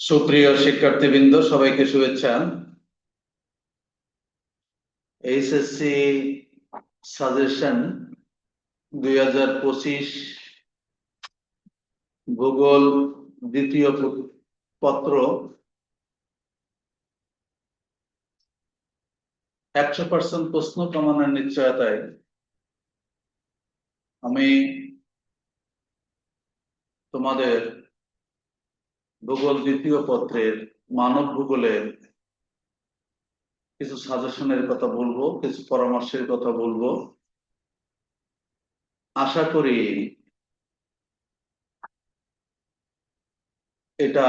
সুপ্রিয় শিক্ষার্থীবৃন্দ, সবাইকে শুভেচ্ছা। এইচএসসি সাজেশন দুই হাজার পঁচিশ ভূগোল দ্বিতীয় পত্র একশো পার্সেন্ট প্রশ্ন প্রমাণের নিশ্চয়তায়। আমি তোমাদের ভূগোল দ্বিতীয় পত্রের মানব ভূগোলের কিছু সাজেশনের কথা বলব, কিছু পরামর্শের কথা বলব। আশা করি এটা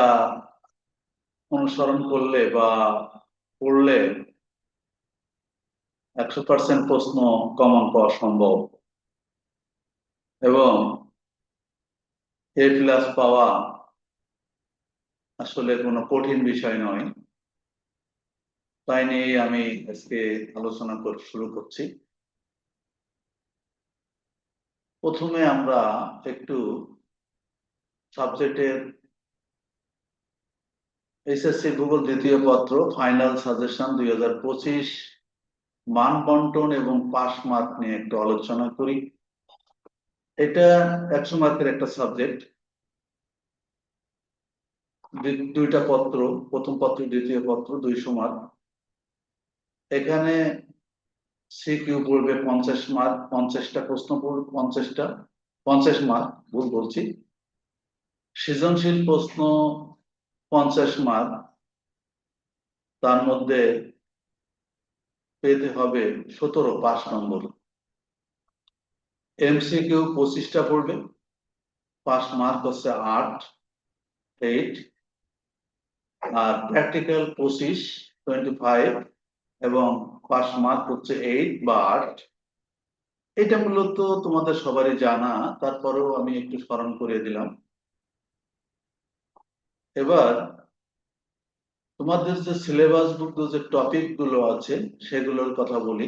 অনুসরণ করলে বা পড়লে একশো পার্সেন্ট প্রশ্ন কমন পাওয়া সম্ভব। এবং এ প্লাস পাওয়া আসলে কোনো কঠিন বিষয় নয়। তাই নিয়ে আমি আজকে আলোচনা শুরু করছি। প্রথমে আমরা একটু সাবজেক্টের এসএসসি ভূগোল দ্বিতীয় পত্র, ফাইনাল সাজেশন দুই হাজার পঁচিশ, মান বন্টন এবং পাস মার্ক নিয়ে একটু আলোচনা করি। এটা একশো মার্কের একটা সাবজেক্ট। দুইটা পত্র, প্রথম পত্র, দ্বিতীয় পত্র দুইশো মার্ক এখানে সিকিউ পড়বে পঞ্চাশ মার্ক, পঞ্চাশটা প্রশ্ন পড়বে পঞ্চাশটা, পঞ্চাশ মার্ক, ভুল বলছি। সৃজনশীল প্রশ্ন পঞ্চাশ মার্ক, তার মধ্যে পেতে হবে সতেরো, পাঁচ নম্বর। এমসিকিউ পঁচিশটা পড়বে, পাঁচ মার্ক হচ্ছে আট এইট আর প্র্যাকটিক্যাল পঁচিশ টোয়েন্টি ফাইভ এবং পাস মার্ক হচ্ছে এইট বা আট। এটা মূলত তোমাদের সবারই জানা, তারপরেও আমি একটু স্মরণ করে দিলাম। এবার তোমাদের যে সিলেবাস বুক যে টপিকগুলো আছে, সেগুলোর কথা বলি।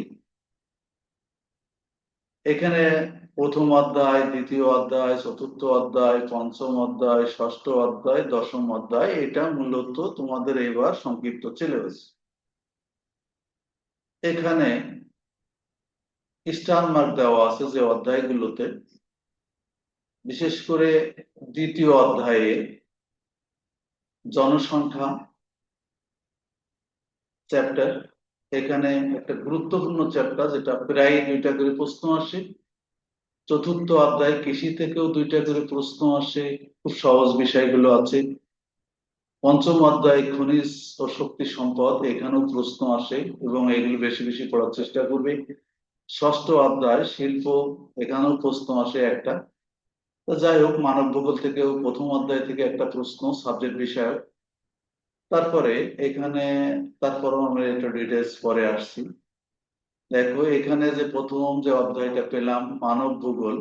এখানে প্রথম অধ্যায়, দ্বিতীয় অধ্যায়, চতুর্থ অধ্যায়, পঞ্চম অধ্যায়, ষষ্ঠ অধ্যায়, দশম অধ্যায়, এটা মূলত তোমাদের এবার সংক্ষিপ্ত সিলেবাস এখানে স্টার মার্ক দেওয়া আছে যে অধ্যায়গুলোতে। বিশেষ করে দ্বিতীয় অধ্যায়ে জনসংখ্যা চ্যাপ্টার এখানে একটা গুরুত্বপূর্ণ চ্যাপ্টার যেটা প্রায় দুইটা করে প্রশ্ন আসে। চতুর্থ অধ্যায় কৃষি থেকেও দুইটা করে প্রশ্ন আসে, খুব সহজ বিষয়গুলো আছে। পঞ্চম অধ্যায়, খনিজ ও শক্তি সম্পদ, এখানেও প্রশ্ন আসে এবং এগুলো বেশি বেশি পড়ার চেষ্টা করবে। ষষ্ঠ অধ্যায়, শিল্প, এখানেও প্রশ্ন আসে একটা। যাই হোক, মানব ভূগোল থেকেও প্রথম অধ্যায় থেকে একটা প্রশ্ন সাবজেক্ট বিষয়ক। তারপরে এখানে, তারপরও আমরা একটু ডিটেলস পরে আসছি। দেখো, এখানে যে প্রথম যে অধ্যায়টা পেলাম, মানব ভূগোল।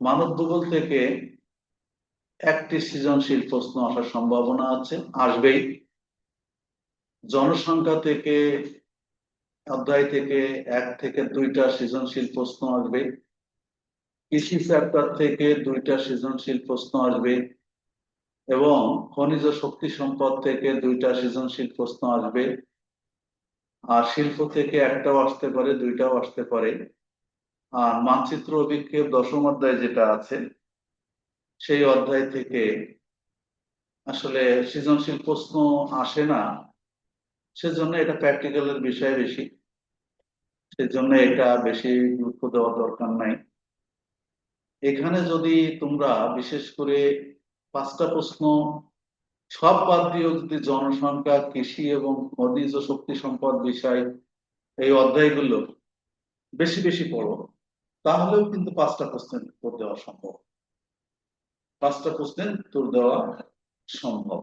মানব ভূগোল থেকে একটি সৃজনশীল প্রশ্ন আসার সম্ভাবনা আছে, আসবেই। জনসংখ্যা থেকে, অধ্যায় থেকে এক থেকে দুইটা সৃজনশীল প্রশ্ন আসবে। কৃষি চ্যাপ্টার থেকে দুইটা সৃজনশীল প্রশ্ন আসবে। এবং খনিজ শক্তি সম্পদ থেকে দুইটা সৃজনশীল প্রশ্ন আসবে। আর শিল্প থেকে একটাও আসতে পারে, দুইটাও আসতে পারে। আর মানচিত্র অভিক্ষেপ দশম অধ্যায় যেটা আছে, সেই অধ্যায় থেকে আসলে সৃজনশীল প্রশ্ন আসে না। সেজন্য এটা প্র্যাকটিক্যালের বিষয় বেশি। সেজন্য এটা বেশি গুরুত্ব দেওয়ার দরকার নাই। এখানে যদি তোমরা বিশেষ করে পাঁচটা প্রশ্ন। সব বাদ দিয়েও যদি জনসংখ্যা, কৃষি এবং খনিজ শক্তি সম্পদ বিষয় এই অধ্যায়গুলো বেশি বেশি পড়ো, তাহলেও কিন্তু পাঁচটা প্রশ্নের উত্তর দেওয়া সম্ভব। পাঁচটা প্রশ্নের উত্তর দেওয়া সম্ভব।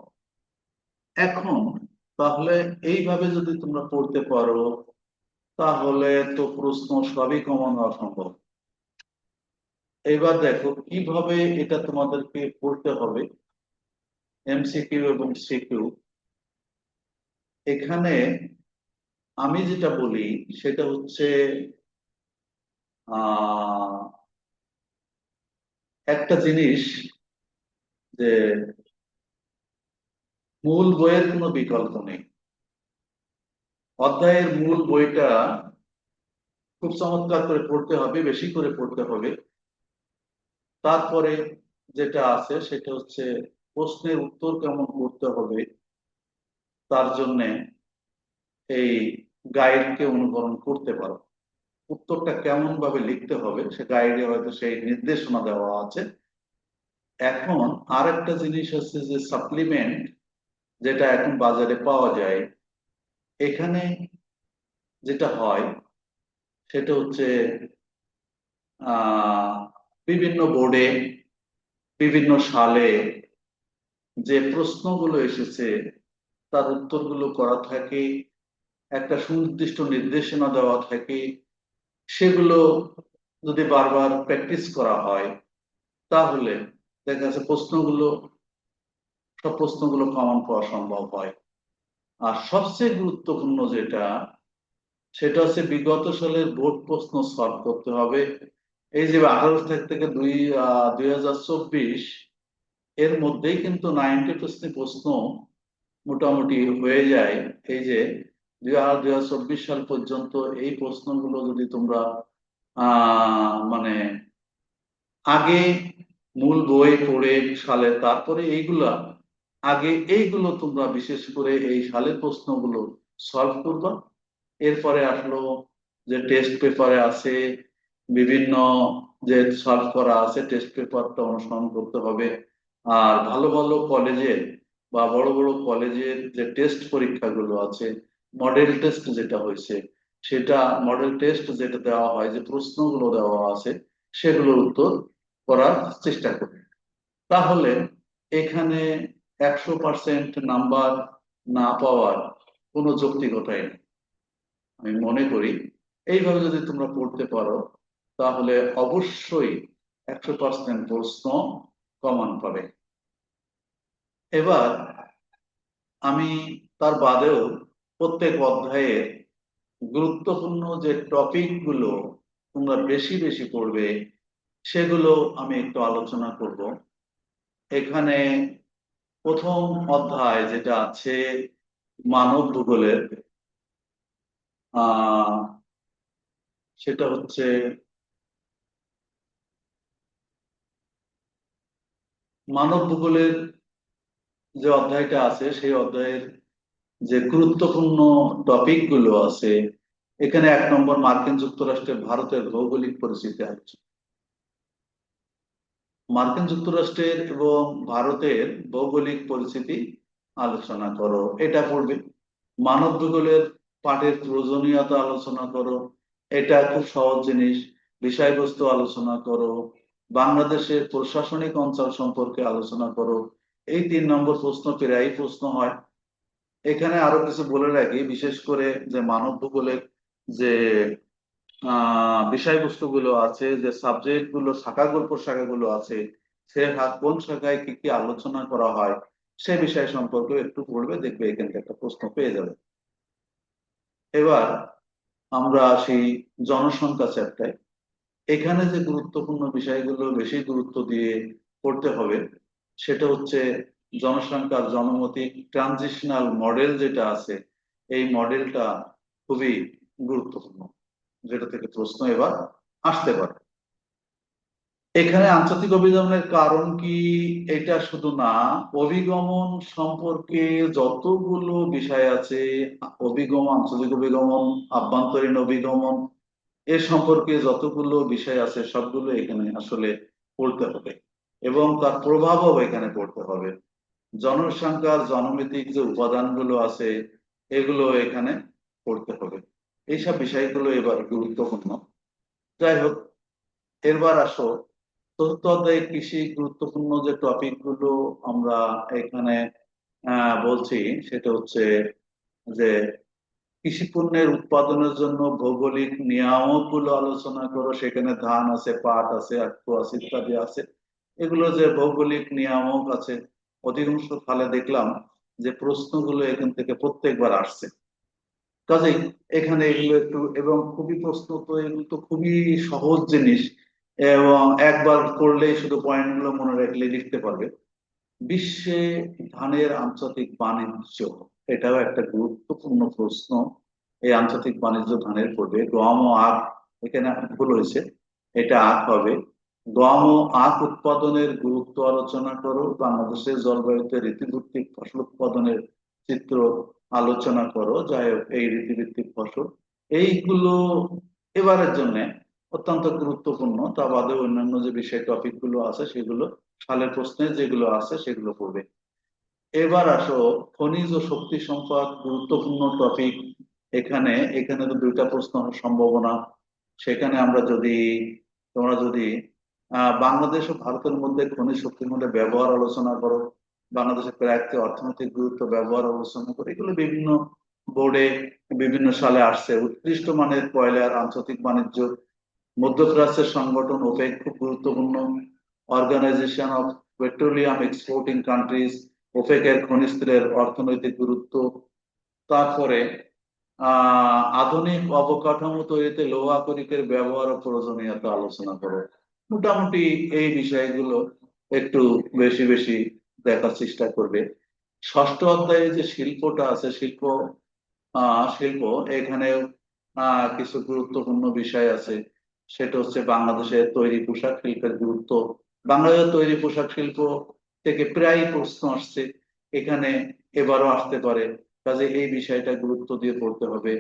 এখন তাহলে এইভাবে যদি তোমরা পড়তে পারো, তাহলে তো প্রশ্ন সবই কমন হওয়া সম্ভব। এবার দেখো, কীভাবে এটা তোমাদেরকে পড়তে হবে? এমসিকিউ এবং সিকিউ এখানে আমি যেটা বলি, সেটা হচ্ছে একটা জিনিস যে মূল বইয়ের কোনো বিকল্প নেই। অধ্যায়ের মূল বইটা খুব চমৎকার করে পড়তে হবে, বেশি করে পড়তে হবে। তারপরে যেটা আছে সেটা হচ্ছে প্রশ্নের উত্তর কেমন করতে হবে তার জন্য এই গাইডকে অনুকরণ করতে পারো। উত্তরটা কেমন ভাবে লিখতে হবে সে গাইডে হয়তো সেই নির্দেশনা দেওয়া আছে। এখন আর একটা জিনিস হচ্ছে যে সাপ্লিমেন্ট যেটা এখন বাজারে পাওয়া যায়, এখানে যেটা হয় সেটা হচ্ছে, আহ বিভিন্ন বোর্ডে বিভিন্ন সালে যে প্রশ্নগুলো এসেছে, তার উত্তরগুলো করা থাকে, একটা সুনির্দিষ্ট নির্দেশনা দেওয়া থাকে, সেগুলো যদি বারবার প্র্যাকটিস করা হয়, তাহলে দেখা যাচ্ছে প্রশ্নগুলো, সব প্রশ্নগুলো কমন পাওয়া সম্ভব হয়। আর সবচেয়ে গুরুত্বপূর্ণ যেটা, সেটা হচ্ছে বিগত সালের বোর্ড প্রশ্ন সলভ করতে হবে। এই যে আঠারো থেকে দুই দুই এর মধ্যেই কিন্তু নাইনটি পার্সেন্ট প্রশ্ন মোটামুটি হয়ে যায়। এই যে দুই হাজার চব্বিশ সাল পর্যন্ত এই প্রশ্নগুলো যদি তোমরা মানে আগে মূল বই পড়ে সালে, তারপরে এইগুলা, আগে এইগুলো তোমরা বিশেষ করে এই সালের প্রশ্নগুলো সলভ করবা। এরপরে আসলো যে টেস্ট পেপারে আছে বিভিন্ন যে সার্চ করা আছে টেস্ট পেপারটা অনুসরণ করতে হবে। আর ভালো ভালো কলেজের বা বড় বড় কলেজের যে টেস্ট পরীক্ষাগুলো আছে মডেল টেস্ট যেটা হয়েছে, সেটা মডেল টেস্ট যেটা দেওয়া হয়, যে প্রশ্নগুলো দেওয়া আছে সেগুলোর উত্তর করার চেষ্টা করবে তাহলে এখানে একশো পার্সেন্ট নাম্বার না পাওয়ার কোনো যৌক্তিকতাই নেই। আমি মনে করি, এইভাবে যদি তোমরা পড়তে পারো তাহলে অবশ্যই একশো পার্সেন্ট প্রশ্ন কমন পাবে। এবার আমি তার বাদেও প্রত্যেক অধ্যায়ের গুরুত্বপূর্ণ যে টপিকগুলো তোমরা বেশি বেশি পড়বে, সেগুলো আমি একটু আলোচনা করব। এখানে প্রথম অধ্যায় যেটা আছে মানব ভূগোলের সেটা হচ্ছে মানব ভূগোলের যে অধ্যায়টা আছে, সেই অধ্যায়ের যে গুরুত্বপূর্ণ টপিকগুলো আছে, এখানে এক নম্বর মার্কিন যুক্তরাষ্ট্রের ভারতের ভৌগোলিক পরিস্থিতি আছে। মার্কিন যুক্তরাষ্ট্রের এবং ভারতের ভৌগোলিক পরিস্থিতি আলোচনা করো, এটা পড়বে। মানব ভূগোলের পাঠের প্রয়োজনীয়তা আলোচনা করো, এটা খুব সহজ জিনিস। বিষয়বস্তু আলোচনা করো বাংলাদেশের প্রশাসনিক অঞ্চল সম্পর্কে আলোচনা করো। এই তিন নম্বর প্রশ্ন প্রায় প্রশ্ন হয়। এখানে আরও কিছু বলে রাখি, বিশেষ করে যে মানব ভূগোলের যে বিষয়বস্তুগুলো আছে, যে সাবজেক্টগুলো শাখা গল্প শাখাগুলো আছে, সে হাত কোন শাখায় কি কি আলোচনা করা হয়, সে বিষয় সম্পর্কে একটু পড়বে, দেখবে এখান থেকে একটা প্রশ্ন পেয়ে যাবে। এবার আমরা সেই জনসংখ্যা চ্যাপ্টায় এখানে যে গুরুত্বপূর্ণ বিষয়গুলো বেশি গুরুত্ব দিয়ে পড়তে হবে, সেটা হচ্ছে জনসংখ্যার জনমতি ট্রানজিশনাল মডেল যেটা আছে, এই মডেলটা খুবই গুরুত্বপূর্ণ, যেটা থেকে প্রশ্ন এবার আসতে পারে। এখানে আন্তর্জাতিক অভিগমনের কারণ কি এটা শুধু না, অভিগমন সম্পর্কে যতগুলো বিষয় আছে, অভিগমন, আন্তর্জাতিক অভিগমন, আভ্যন্তরীণ অভিগমন এ সম্পর্কে যতগুলো বিষয় আছে, সবগুলো এখানে আসলে পড়তে হবে এবং তার প্রভাবও এখানে পড়তে হবে। জনসংখ্যার জনমিতিক যে উপাদানগুলো আছে, এগুলো এখানে পড়তে হবে। এইসব বিষয়গুলো এবার গুরুত্বপূর্ণ। যাই হোক, এরবার আসো। অধ্যায়ে কৃষি গুরুত্বপূর্ণ যে টপিকগুলো আমরা এখানে বলছি, সেটা হচ্ছে যে কৃষি পণ্যের উৎপাদনের জন্য ভৌগোলিক নিয়ামকগুলো আলোচনা করো, সেখানে ধান আছে, পাট আছে আখু আছে ইত্যাদি আছে। এগুলো যে ভৌগোলিক নিয়ামক আছে, অধিকাংশ ফালে দেখলাম যে প্রশ্নগুলো এখান থেকে প্রত্যেকবার আসছে। কাজেই এখানে এগুলো একটু, এবং খুবই প্রশ্ন তো, এগুলো তো খুবই সহজ জিনিস, এবং একবার করলেই শুধু পয়েন্টগুলো মনে রাখলে লিখতে পারবে। বিশ্বে ধানের আন্তর্জাতিক বাণিজ্য এটাও একটা গুরুত্বপূর্ণ প্রশ্ন এই আন্তর্জাতিক বাণিজ্য ধানের পড়বে গম ও আখ, এখানে ভুল হয়েছে। এটা আখ হবে। গম ও আখ উৎপাদনের গুরুত্ব আলোচনা করো। বাংলাদেশের জলবায়ুতে ঋতুভিত্তিক ফসল উৎপাদনের চিত্র আলোচনা করো। হোক, এই ঋতুভিত্তিক ফসল। এইগুলো এবারের জন্য অত্যন্ত গুরুত্বপূর্ণ। তা বাদে অন্যান্য যে বিষয় টপিকগুলো আছে, সেগুলো সালের প্রশ্নে যেগুলো আছে, সেগুলো পড়বে। এবার আসো, খনিজ ও শক্তি সম্পদ গুরুত্বপূর্ণ টপিক এখানে এখানে তো দুইটা প্রশ্ন সম্ভাবনা। সেখানে আমরা যদি, তোমরা যদি বাংলাদেশ ও ভারতের মধ্যে খনিজ শক্তির মধ্যে ব্যবহার আলোচনা করো। বাংলাদেশের প্রাকৃতিক অর্থনৈতিক গুরুত্ব ব্যবহার আলোচনা করো। এগুলো বিভিন্ন বোর্ডে বিভিন্ন সালে আসছে। উৎকৃষ্ট মানের কয়লার আন্তর্জাতিক বাণিজ্য। মধ্যপ্রাচ্যের সংগঠন ওপেক খুব গুরুত্বপূর্ণ। Organisation of petroleum exporting countries ওপেকের খনিজ তেলের অর্থনৈতিক গুরুত্ব। তারপরে আধুনিক অবকাঠামো তৈরিতে লোহা করিকের ব্যবহার ও প্রয়োজনীয়তা আলোচনা করো। মোটামুটি এই বিষয়গুলো একটু বেশি বেশি দেখার চেষ্টা করবে। ষষ্ঠ অধ্যায়ে যে শিল্পটা আছে, শিল্প শিল্প, এখানে কিছু গুরুত্বপূর্ণ বিষয় আছে। সেটা হচ্ছে বাংলাদেশের তৈরি পোশাক শিল্পের গুরুত্ব। বাংলাদেশের তৈরি পোশাক শিল্প থেকে প্রায় প্রশ্ন আসছে, এখানে এবারও আসতে পারে। কাজে এই বিষয়টা গুরুত্ব দিয়ে পড়তে হবে।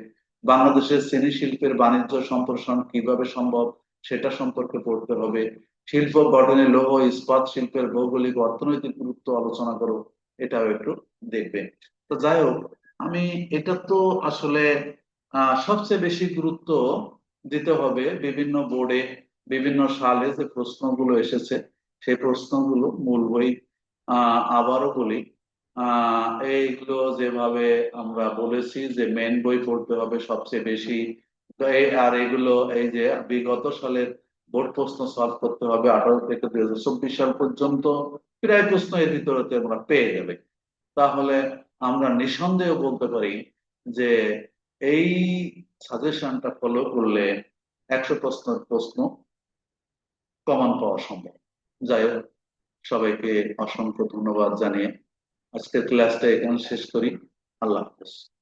বাংলাদেশের শ্রেণি শিল্পের বাণিজ্য সম্প্রসারণ কীভাবে সম্ভব সেটা সম্পর্কে পড়তে হবে। শিল্প গঠনে লৌহ, ইস্পাত শিল্পের ভৌগোলিক অর্থনৈতিক গুরুত্ব আলোচনা করো, এটাও একটু দেখবে। তো যাই হোক, আমি এটা তো আসলে সবচেয়ে বেশি গুরুত্ব দিতে হবে বিভিন্ন বোর্ডে বিভিন্ন সালে যে প্রশ্নগুলো এসেছে, সেই প্রশ্নগুলো মূল বই আবারও বলি এইগুলো যেভাবে আমরা বলেছি যে মেন বই পড়তে হবে সবচেয়ে বেশি আর এগুলো এই যে বিগত সালের বোর্ড প্রশ্ন সলভ করতে হবে আঠারো থেকে দুই হাজার চব্বিশ সাল পর্যন্ত, প্রায় প্রশ্ন এর ভিতরে আমরা পেয়ে যাবে। তাহলে আমরা নিঃসন্দেহ বলতে পারি যে এই সাজেশনটা ফলো করলে একশো প্রশ্নের প্রশ্ন কমন পাওয়া সম্ভব। যাই হোক সবাইকে অসংখ্য ধন্যবাদ জানিয়ে আজকের ক্লাসটা এখানে শেষ করি। আল্লাহ হাফেজ।